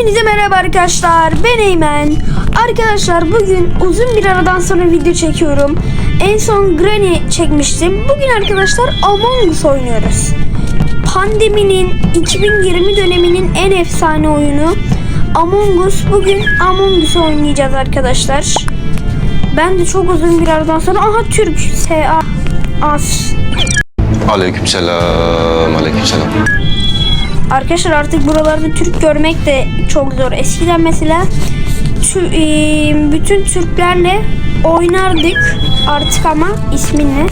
Hepinize merhaba arkadaşlar. Ben Eymen. Arkadaşlar bugün uzun bir aradan sonra video çekiyorum. En son Granny çekmiştim. Bugün arkadaşlar Among Us oynuyoruz. Pandeminin 2020 döneminin en efsane oyunu Among Us. Bugün Among Us oynayacağız arkadaşlar. Ben de çok uzun bir aradan sonra aha Türk SA As Aleykümselam, aleykümselam. Arkadaşlar artık buralarda Türk görmek de çok zor. Eskiden mesela tü- e, bütün Türklerle oynardık artık ama isminle.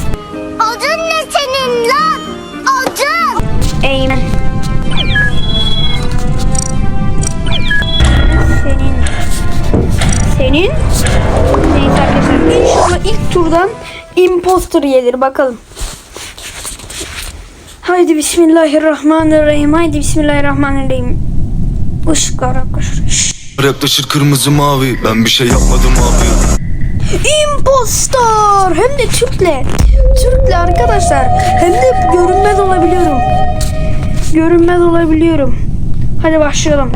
Adın ne senin lan? Adın. Eymen. Senin. Senin. Neyse arkadaşlar inşallah ilk turdan imposter gelir bakalım. Haydi bismillahirrahmanirrahim. Haydi bismillahirrahmanirrahim. Işıklar. Şşş. Yaklaşır kırmızı mavi Ben bir şey yapmadım abi Impostor. Hem de Türkle. Türkle arkadaşlar. Hem de görünmez olabiliyorum. Görünmez olabiliyorum. Hadi başlayalım.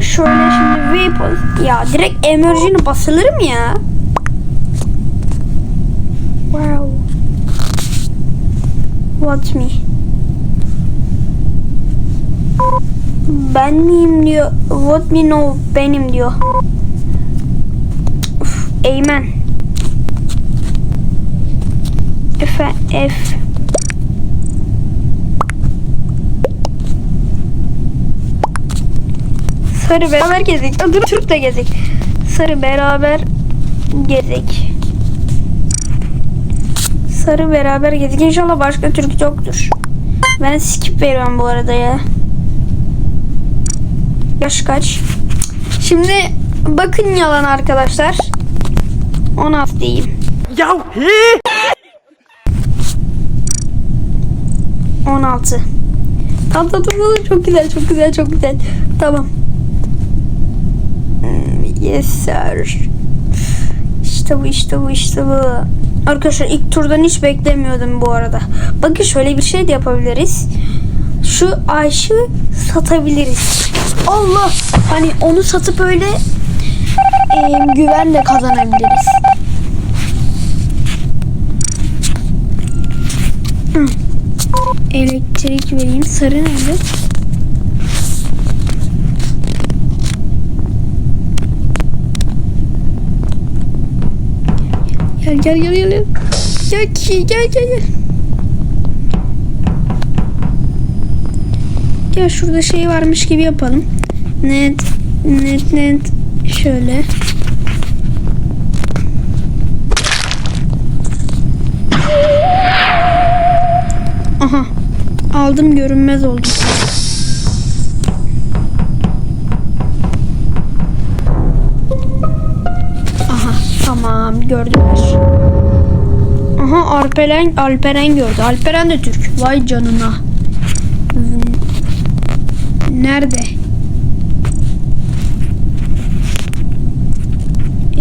Şöyle şimdi weapon. Ya direkt emergency basılır mı ya? Wow. What me? Ben miyim diyor. What me no benim diyor. Uf, Eymen. Efe F. Sarı beraber gezdik. Dur Türk de gezdik. Sarı beraber gezdik. Sarı beraber gezdik. İnşallah başka Türk yoktur. Ben skip veriyorum bu arada ya. Yaş kaç? Şimdi bakın yalan arkadaşlar. 16 diyeyim. Ya 16. Tamam tamam tamam çok güzel çok güzel çok güzel. Tamam. Hmm, Yes sir. İşte bu işte bu işte bu. Arkadaşlar ilk turdan hiç beklemiyordum bu arada. Bakın şöyle bir şey de yapabiliriz. Şu Ayşı satabiliriz. Allah! Hani onu satıp öyle e, güvenle kazanabiliriz. Hı. Elektrik vereyim. Sarı nerede? Gel gel gel gel. Gel gel gel gel. Gel şurada şey varmış gibi yapalım. Net net net şöyle. Aha. Aldım görünmez oldum. Aha tamam gördüler. Aha Alperen Alperen gördü. Alperen de Türk. Vay canına. Nerede?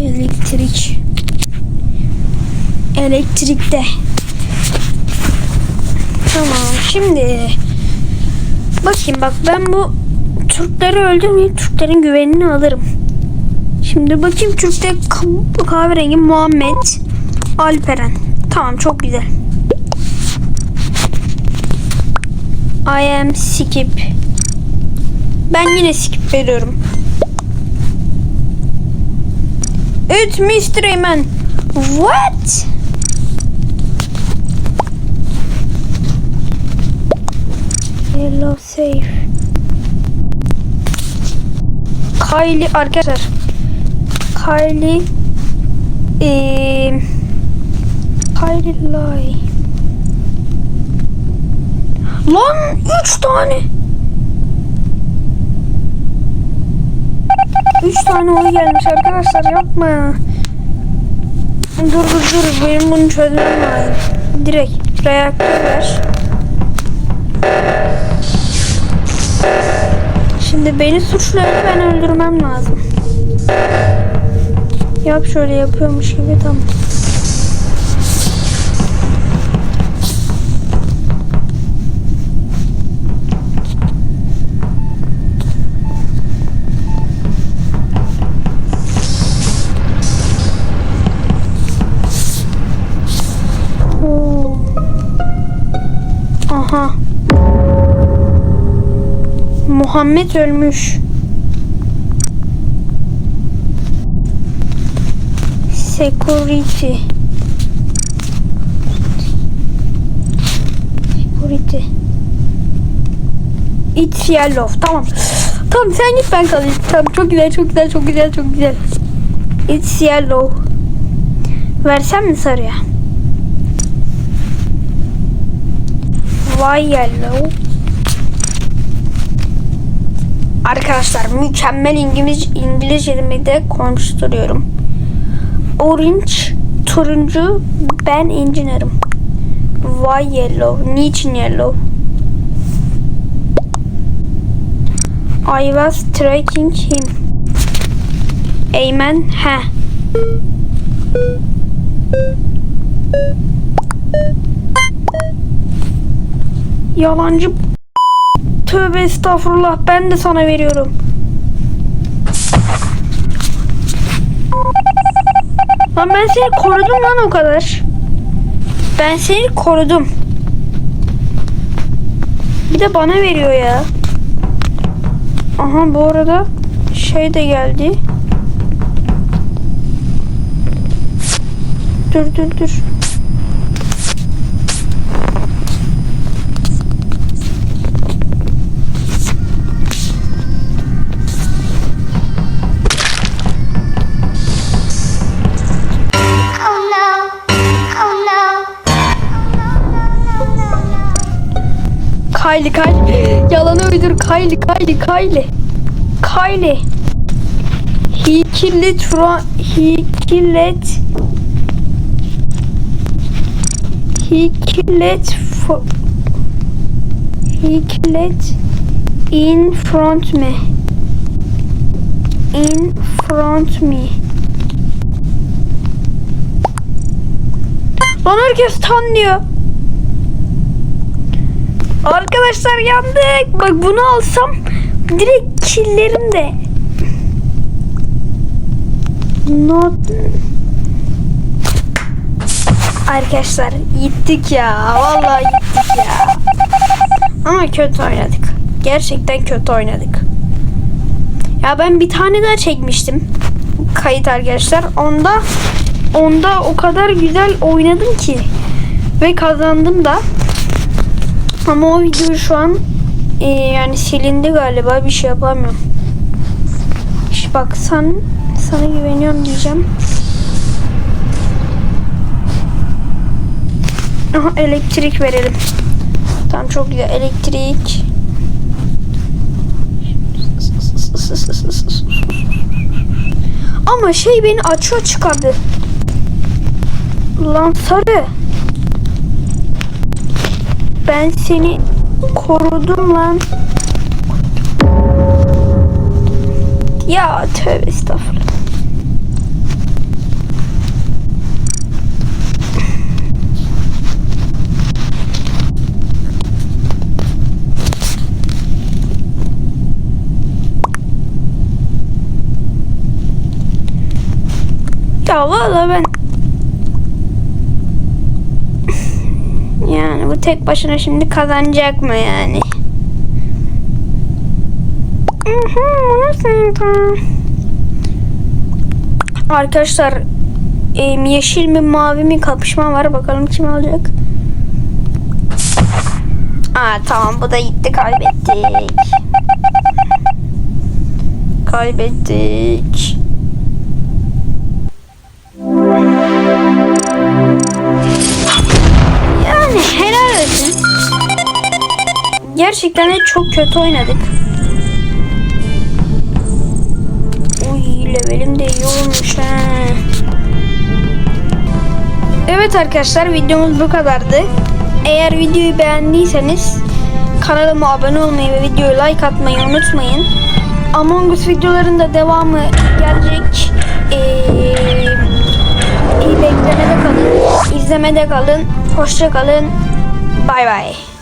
Elektrik. Elektrikte. Tamam şimdi bakayım bak ben bu Türkleri öldürmeyip Türklerin güvenini alırım. Şimdi bakayım Türk'te ka- kahverengi Muhammed Alperen. Tamam çok güzel. I am skip. Ben yine skip veriyorum. It's Mr. Eymen. What? Hello safe. Kylie arkadaşlar. Kylie eee Kylie Lie. Lan 3 tane. 3 tane oy gelmiş arkadaşlar yapma ya. Dur dur dur benim bunu çözmem lazım. Direkt reaktör ver. Şimdi beni suçlayan ben öldürmem lazım. Yap şöyle yapıyormuş gibi tamam. Muhammed ölmüş. Security. Security. It's yellow. Tamam. Tamam sen git ben kalayım. Tamam çok güzel çok güzel çok güzel çok güzel. It's yellow. Versem mi sarıya? Why yellow? Arkadaşlar mükemmel İngiliz İngilizcemi de konuşturuyorum. Orange turuncu ben engineer'ım. Why yellow? Niçin yellow? I was tracking him. Amen. He. Yalancı Tövbe estağfurullah ben de sana veriyorum. Lan ben seni korudum lan o kadar. Ben seni korudum. Bir de bana veriyor ya. Aha bu arada şey de geldi. Dur dur dur. Kylie Kylie. Yalanı uydur Kylie Kylie Kylie. Kylie. He killed from he killed he killed for he killed in front me in front me Lan herkes tan diyor. Arkadaşlar yandık. Bak bunu alsam direkt killerim de. Not. Arkadaşlar gittik ya. Vallahi gittik ya. Ama kötü oynadık. Gerçekten kötü oynadık. Ya ben bir tane daha çekmiştim. Kayıt arkadaşlar. Onda onda o kadar güzel oynadım ki ve kazandım da. Ama o video şu an e, yani silindi galiba bir şey yapamıyorum. İşte bak sen sana güveniyorum diyeceğim. Aha elektrik verelim. Tamam çok güzel elektrik. Ama şey beni açıyor çıkardı. Lan sarı. Ben seni korudum lan. Ya tövbe estağfurullah. Ya valla ben Yani bu tek başına şimdi kazanacak mı yani? Arkadaşlar yeşil mi mavi mi kapışma var bakalım kim alacak. Aa tamam bu da gitti kaybettik. Kaybettik. Gerçekten çok kötü oynadık. Uy levelim de iyi olmuş ha. Evet arkadaşlar videomuz bu kadardı. Eğer videoyu beğendiyseniz kanalıma abone olmayı ve videoyu like atmayı unutmayın. Among Us videolarında devamı gelecek. Ee, iyi beklemede kalın. izlemede kalın. Hoşça kalın. Bay bay.